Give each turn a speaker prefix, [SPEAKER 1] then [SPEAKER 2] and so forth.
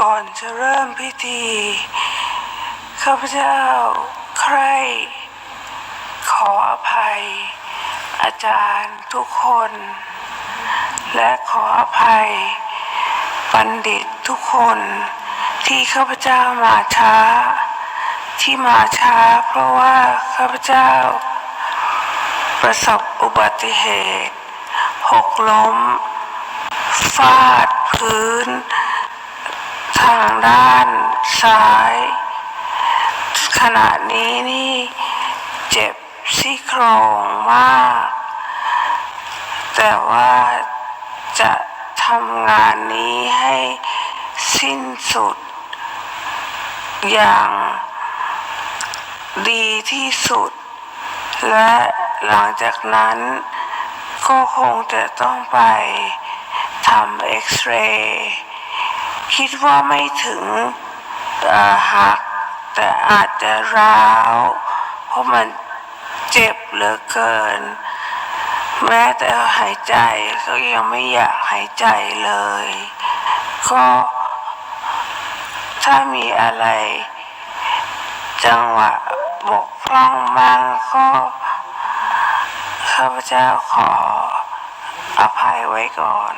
[SPEAKER 1] ก่อนจะเริ่มพิธี ข้าพเจ้าใครขออภัย อาจารย์ทุกคน และขออภัยบัณฑิตทุกคนที่ข้าพเจ้ามาช้า ที่มาช้าเพราะว่าข้าพเจ้า ประสบอุบัติเหตุ หกล้ม ฟาดพื้น ทางด้านซ้าย ขณะนี้นี่เจ็บซี่โครงมาก แต่ว่าจะทำงานนี้ให้สิ้นสุด อย่างดีที่สุด และหลังจากนั้นก็คงจะต้องไปทำเอ็กซเรย์ คิดว่าไม่ถึงหักแต่อาจจะร้าว เพราะมันเจ็บเหลือเกิน แม้แต่หายใจก็ยังไม่อยากหายใจเลย ก็ถ้ามีอะไร จังหวะบกพร่องบ้างก็ข้าพเจ้าขออภัยไว้ก่อน